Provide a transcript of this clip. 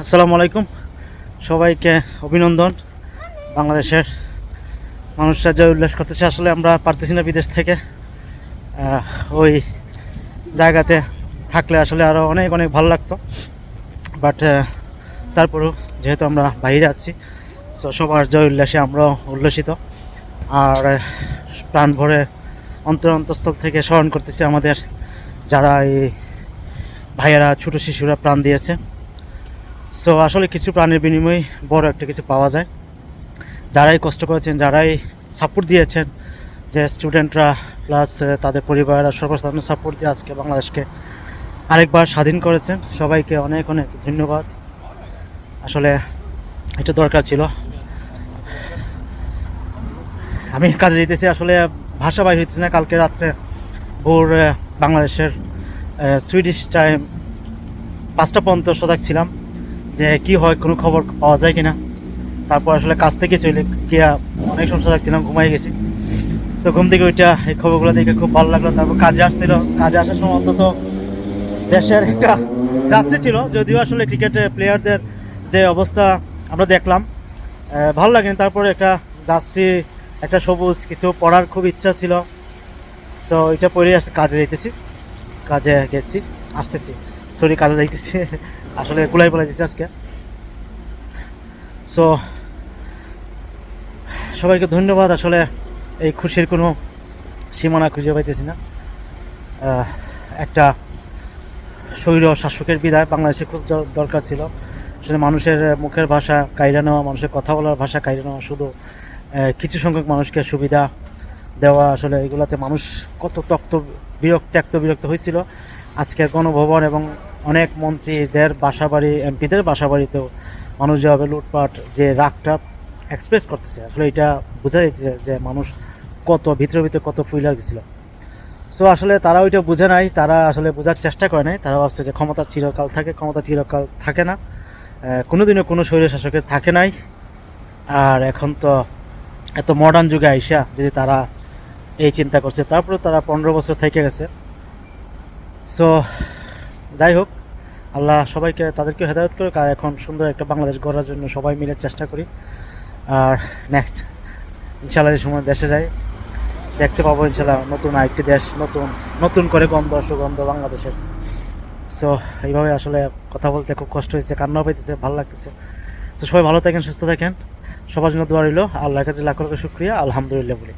আসসালামু আলাইকুম। সবাইকে অভিনন্দন। বাংলাদেশের মানুষরা জয় উল্লাস করতেছে, আসলে আমরা পারতেছি না বিদেশ থেকে। ওই জায়গাতে থাকলে আসলে আরও অনেক অনেক ভালো লাগতো। বাট তারপরেও যেহেতু আমরা বাইরে আছি, তো সবার জয় উল্লাসে আমরাও উল্লসিত। আর প্রাণ ভরে অন্তর অন্তঃস্থল থেকে স্মরণ করতেছি আমাদের যারা এই ভাইয়েরা, ছোট শিশুরা প্রাণ দিয়েছে। সো আসলে কিছু প্রাণের বিনিময়ে বড় একটা কিছু পাওয়া যায়। যারাই কষ্ট করেছেন, যারাই সাপোর্ট দিয়েছেন, যে স্টুডেন্টরা প্লাস তাদের পরিবাররা সর্বসাধারণ সাপোর্ট দিয়ে আজকে বাংলাদেশকে আরেকবার স্বাধীন করেছেন। সবাইকে অনেক অনেক ধন্যবাদ। আসলে এটা দরকার ছিল। আমি কাজে যেতেছি, আসলে ভাষা বাইর হইতেছে না। কালকে রাত্রে ভোর বাংলাদেশের সুইডিশ টাইম পাঁচটা পর্যন্ত সজাগ ছিলাম। যে কি হয়, কোনো খবর পাওয়া যায় কিনা। তারপর আসলে কাজ থেকে চলে গিয়া অনেক সময় সজাগ ছিলাম ঘুমাই গেছি। তো ঘুম থেকে ওইটা এই খবরগুলো দেখে খুব ভালো লাগল। তারপর কাজে আসছিল, কাজে আসার সময় অন্তত দেশের একটা জার্সি ছিল, যদিও আসলে ক্রিকেটে প্লেয়ারদের যে অবস্থা আমরা দেখলাম ভালো লাগেনি। তারপরে একটা জার্সি, একটা সবুজ কিছু পড়ার খুব ইচ্ছা ছিল। সো এটা পরে কাজে যাইতেছি, কাজে গেছি, আসতেছি। সরি কাজে যাইতেছি। আসলে গুলাই বলে দিচ্ছি আজকে। সো সবাইকে ধন্যবাদ। আসলে এই খুশির কোনো সীমানা খুঁজে পাইতেছি না। একটা স্বৈর শাসকের বিদায় বাংলাদেশে খুব দরকার ছিল। আসলে মানুষের মুখের ভাষা কাইরা নেওয়া, মানুষের কথা বলার ভাষা কাইরা নেওয়া শুধু কিছু সংখ্যক মানুষকে সুবিধা দেওয়া, আসলে এগুলাতে মানুষ কত তক্ত বিরক্ত, ত্যক্ত বিরক্ত হয়েছিল। আজকের গণভবন এবং অনেক মন্ত্রীদের বাসাবাড়ি, এমপিদের বাসাবাড়িতেও মানুষ যেভাবে লুটপাট যে রাগটা এক্সপ্রেস করতেছে। আসলে এটা বোঝা যাচ্ছে যে মানুষ কত ভিতরে ভিতরে কত ফুইলা গেছিল। সো আসলে তারা ওইটা বুঝে নাই, তারা আসলে বোঝার চেষ্টা করে নাই। তারা ভাবছে যে ক্ষমতা চিরকাল থাকে, ক্ষমতা চিরকাল থাকে না। কোনোদিনও কোনো শৈল শাসকের থাকে নাই। আর এখন তো এত মডার্ন যুগে আইসা যদি তারা এই চিন্তা করছে তারপরে তারা পনেরো বছর থেকে গেছে। সো যাই হোক আল্লাহ সবাইকে তাদেরকে হেদায়ত করুক আর এখন সুন্দর একটা বাংলাদেশ গড়ার জন্য সবাই মিলে চেষ্টা করি। আর নেক্সট ইনশাল্লাহ যে সময় দেশে যাই, দেখতে পাবো ইনশাল্লাহ নতুন আরেকটি দেশ, নতুন নতুন করে গন্ধ, সুগন্ধ বাংলাদেশের। সো এইভাবে আসলে কথা বলতে খুব কষ্ট হয়েছে, কান্নাও পাইতেছে, ভালো লাগতেছে। তো সবাই ভালো থাকেন, সুস্থ থাকেন। সবার জন্য দোয়া রইল। আল্লাহর কাছে লাখ লাখ শুক্রিয়া। আলহামদুলিল্লাহ বলি।